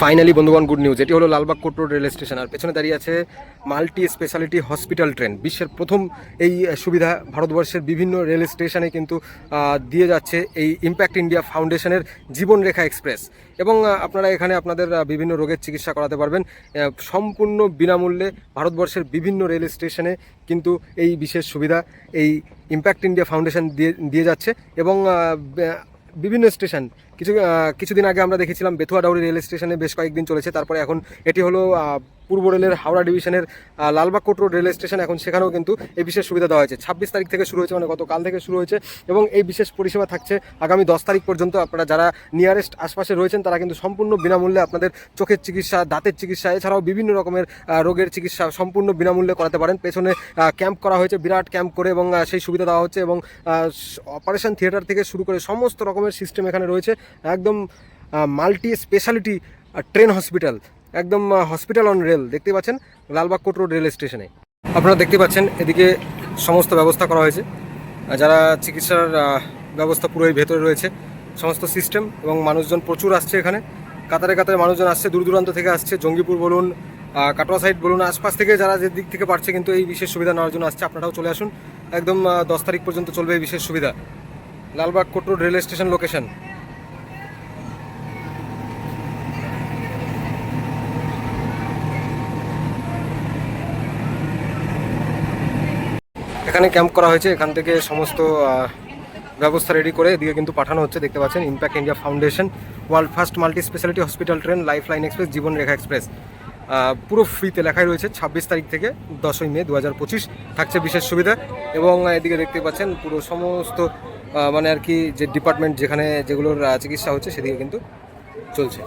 Finally বন্ধুগণ good news এটি হলো Lalbagh court road rail station. আর পেছনে দাঁড়িয়ে আছে মাল্টি স্পেশালিটি হসপিটাল ট্রেন। বিশ্বের প্রথম এই সুবিধা ভারতবর্ষের বিভিন্ন রেল স্টেশনে কিন্তু দিয়ে যাচ্ছে এই ইম্প্যাক্ট ইন্ডিয়া ফাউন্ডেশনের জীবনরেখা এক্সপ্রেস। এবং আপনারা এখানে আপনাদের বিভিন্ন রোগের চিকিৎসা করাতে পারবেন। সম্পূর্ণ বিনামূল্যে ভারতবর্ষের বিভিন্ন রেল স্টেশনে কিন্তু এই বিশেষ সুবিধা, এই ইম্প্যাক্ট ইন্ডিয়া ফাউন্ডেশন দিয়ে দিয়ে যাচ্ছে। এবং বিভিন্ন স্টেশন কিছু কিছুদিন আগে আমরা দেখেছিলাম বেথুয়াডাউরি রেল স্টেশনে বেশ কয়েকদিন চলেছে, তারপরে এখন এটি হলো পূর্ব রেলের হাওড়া ডিভিশনের Lalbagh court road rail station, এখন সেখানেও কিন্তু এই বিশেষ সুবিধা দেওয়া হয়েছে। ছাব্বিশ তারিখ থেকে শুরু হয়েছে মানে গতকাল থেকে শুরু হয়েছে এবং এই বিশেষ পরিষেবা থাকছে আগামী দশ তারিখ পর্যন্ত। আপনারা যারা নিয়ারেস্ট আশপাশে রয়েছেন, তারা কিন্তু সম্পূর্ণ বিনামূল্যে আপনাদের চোখের চিকিৎসা, দাঁতের চিকিৎসা, এছাড়াও বিভিন্ন রকমের রোগের চিকিৎসা সম্পূর্ণ বিনামূল্যে করাতে পারেন। পেছনে ক্যাম্প করা হয়েছে, বিরাট ক্যাম্প করে এবং সেই সুবিধা দেওয়া হচ্ছে এবং অপারেশন থিয়েটার থেকে শুরু করে সমস্ত রকমের সিস্টেম এখানে রয়েছে। একদম মাল্টি স্পেশালিটি ট্রেন হসপিটাল। একদম হসপিটাল অন রেল দেখতে পাচ্ছেন লালবাগ কোট রোড রেল স্টেশনে আপনারা দেখতে পাচ্ছেন, এদিকে সমস্ত ব্যবস্থা করা হয়েছে। যারা চিকিৎসার ব্যবস্থা পুরোই ভেতরে রয়েছে, সমস্ত সিস্টেম এবং মানুষজন প্রচুর আসছে এখানে। কাতারে কাতারে মানুষজন আসছে, দূর দূরান্ত থেকে আসছে, জঙ্গিপুর বলুন কাটোয়া সাইড বলুন, আশপাশ থেকে যারা যে দিক থেকে পারছে কিন্তু এই বিশেষ সুবিধা নেওয়ার জন্য আসছে, আপনারাও চলে আসুন। একদম দশ তারিখ পর্যন্ত চলবে এই বিশেষ সুবিধা। Lalbagh court road rail station location এখানে ক্যাম্প করা হয়েছে। এখান থেকে সমস্ত ব্যবস্থা রেডি করে এদিকে কিন্তু পাঠানো হচ্ছে। দেখতে পাচ্ছেন impact India foundation world first multi speciality hospital train life line express Jeevan Rekha express পুরো ফ্রিতে লেখাই রয়েছে, ছাব্বিশ তারিখ থেকে দশই মে দু হাজার পঁচিশ থাকছে বিশেষ সুবিধা। এবং এদিকে দেখতে পাচ্ছেন, পুরো সমস্ত মানে আর কি যে ডিপার্টমেন্ট যেখানে যেগুলোর চিকিৎসা হচ্ছে, সেদিকে কিন্তু চলছে।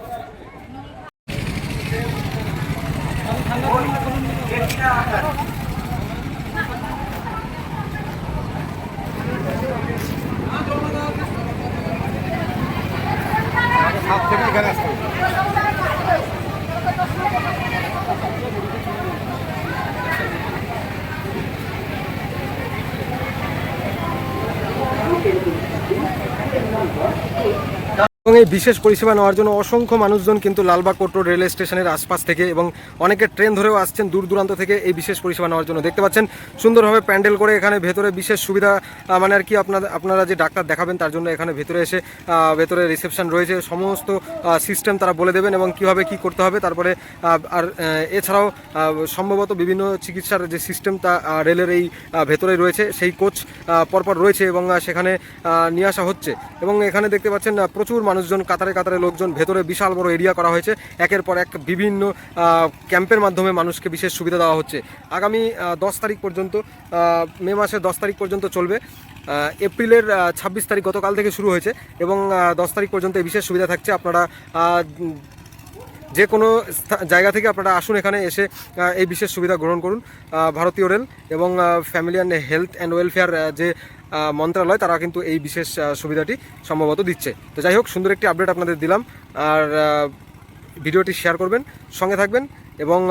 এবং এই বিশেষ পরিষেবা নেওয়ার জন্য অসংখ্য মানুষজন কিন্তু লালবাগ কোট রোড রেল স্টেশনের আশপাশ থেকে এবং অনেকে ট্রেন ধরেও আসছেন দূর দূরান্ত থেকে এই বিশেষ পরিষেবা নেওয়ার জন্য। দেখতে পাচ্ছেন, সুন্দরভাবে প্যান্ডেল করে এখানে ভেতরে বিশেষ সুবিধা মানে আর কি আপনারা আপনারা যে ডাক্তার দেখাবেন তার জন্য এখানে ভেতরে এসে ভেতরে রিসেপশন রয়েছে। সমস্ত সিস্টেম তারা বলে দেবেন এবং কীভাবে কি করতে হবে, তারপরে আর এছাড়াও সম্ভবত বিভিন্ন চিকিৎসার যে সিস্টেম তা রেলের এই ভেতরে রয়েছে, সেই কোচ পরপর রয়েছে এবং সেখানে নিয়ে আসা হচ্ছে। এবং এখানে দেখতে পাচ্ছেন প্রচুর মানুষজন কাতারে কাতারে লোকজন, ভেতরে বিশাল বড় এরিয়া করা হয়েছে। একের পর এক বিভিন্ন ক্যাম্পের মাধ্যমে মানুষকে বিশেষ সুবিধা দেওয়া হচ্ছে। আগামী দশ তারিখ পর্যন্ত মে মাসের দশ তারিখ পর্যন্ত চলবে। এপ্রিলের ছাব্বিশ তারিখ গতকাল থেকে শুরু হয়েছে এবং দশ তারিখ পর্যন্ত এই বিশেষ সুবিধা থাকছে। আপনারা যে কোনো জায়গা থেকে আপনারা আসুন এখানে এসে এই বিশেষ সুবিধা গ্রহণ করুন। ভারতীয় রেল এবং family and health and welfare যে মন্ত্রণালয় তারা কিন্তু এই বিশেষ সুবিধাটি সম্ভবত দিচ্ছে। তো যাই হোক, সুন্দর একটি আপডেট আপনাদের দিলাম। আর ভিডিওটি শেয়ার করবেন, সঙ্গে থাকবেন এবং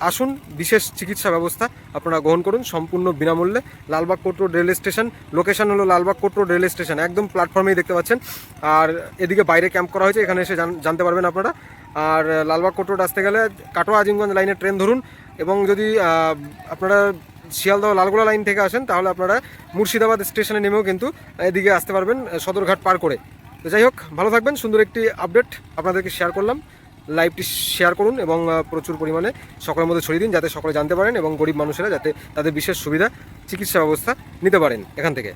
আসুন, বিশেষ চিকিৎসা ব্যবস্থা আপনারা গ্রহণ করুন সম্পূর্ণ বিনামূল্যে। Lalbagh court road rail station location হলো Lalbagh court road rail station. একদম প্ল্যাটফর্মেই দেখতে পাচ্ছেন। আর এদিকে বাইরে ক্যাম্প করা হয়েছে, এখানে এসে জান- জানতে পারবেন আপনারা। আর লালবাগ কোট রোড আসতে গেলে কাটোয়া আজিমগঞ্জ লাইনে ট্রেন ধরুন এবং যদি আপনারা শিয়ালদহ লালগোলা লাইন থেকে আসেন, তাহলে আপনারা মুর্শিদাবাদ স্টেশনে নেমেও কিন্তু এদিকে আসতে পারবেন সদরঘাট পার করে। তো যাই হোক, ভালো থাকবেন, সুন্দর একটি আপডেট আপনাদেরকে শেয়ার করলাম। লাইভটি শেয়ার করুন এবং প্রচুর পরিমাণে সকলের মধ্যে ছড়িয়ে দিন, যাতে সকলে জানতে পারেন এবং গরিব মানুষেরা যাতে তাদের বিশেষ সুবিধা, চিকিৎসা ব্যবস্থা নিতে পারেন এখান থেকে।